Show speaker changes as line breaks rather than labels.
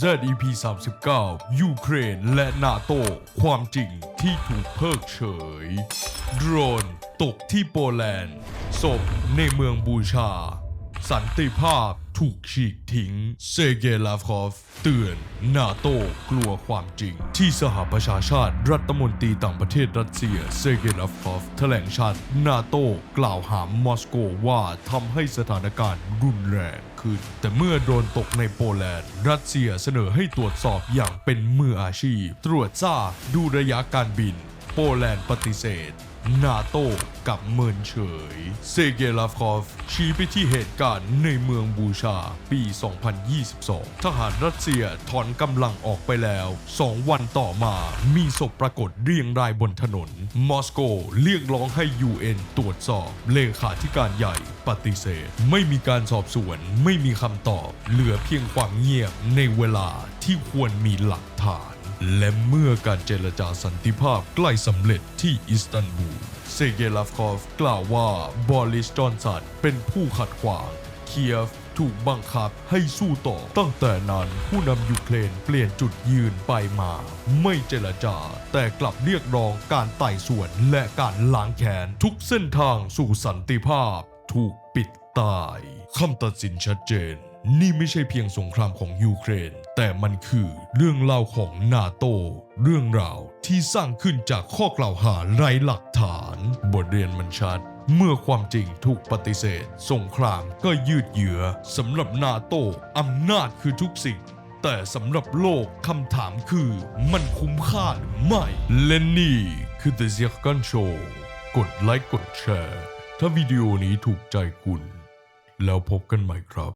ZEP 39 ยูเครนและนาโต ความจริงที่ถูกเพิกเฉย โดรนตกที่โปแลนด์ศพในเมืองบูชา สันติภาพถูกฉีกทิ้ง เซเกลาฟคอฟ เตือน นาโตกลัวความจริง ที่สหประชาชาติรัฐมนตรีต่างประเทศรัสเซีย เซเกลาฟคอฟแถลงชัด นาโตกล่าวหามอสโกว่าทำให้สถานการณ์รุนแรงขึ้น แต่เมื่อโดนตกในโปแลนด์ รัสเซียเสนอให้ตรวจสอบอย่างเป็นมืออาชีพ ตรวจทราดูระยะการบิน โปแลนด์ปฏิเสธ นาโต้กับเมินเฉย เซเกลาฟคอฟ ชี้ไปที่เหตุการณ์ในเมืองบูชาปี 2022 ทหารรัสเซียถอนกำลังออกไปแล้ว 2 วันต่อมามีศพปรากฏเรียงรายบนถนน มอสโกเรียกร้องให้ UN ตรวจสอบ เลขาธิการใหญ่ปฏิเสธ ไม่มีการสอบสวน ไม่มีคำตอบ เหลือเพียงความเงียบในเวลาที่ควรมีหลักฐาน และเมื่อการเจรจาสันติภาพใกล้สำเร็จที่อิสตันบูล เซเกลาฟคอฟกล่าวว่าบอริสจอนสันเป็นผู้ขัดขวาง เคียฟถูกบังคับให้สู้ต่อ ตั้งแต่นั้นผู้นำยูเครนเปลี่ยนจุดยืนไปมา ไม่เจรจา แต่กลับเรียกร้องการไต่สวนและการล้างแค้นทุกเส้นทางสู่สันติภาพ ถูกปิดตายคำตัดสินชัดเจน นี่ไม่ใช่เพียงสงครามของยูเครน แต่มันคือเรื่องเล่าของนาโต เรื่องราวที่สร้างขึ้นจากข้อกล่าวหาไร้หลักฐาน บทเรียนมันชัด เมื่อความจริงถูกปฏิเสธ สงครามก็ยืดเยื้อสำหรับนาโตอำนาจคือทุกสิ่ง แต่สำหรับโลกคำถามคือมันคุ้มค่าหรือไม่ และนี่คือ The z i r c o n Show กดไลค์กดแชร์ ถ้าวิดีโอนี้ถูกใจคุณ แล้วพบกันใหม่ครับ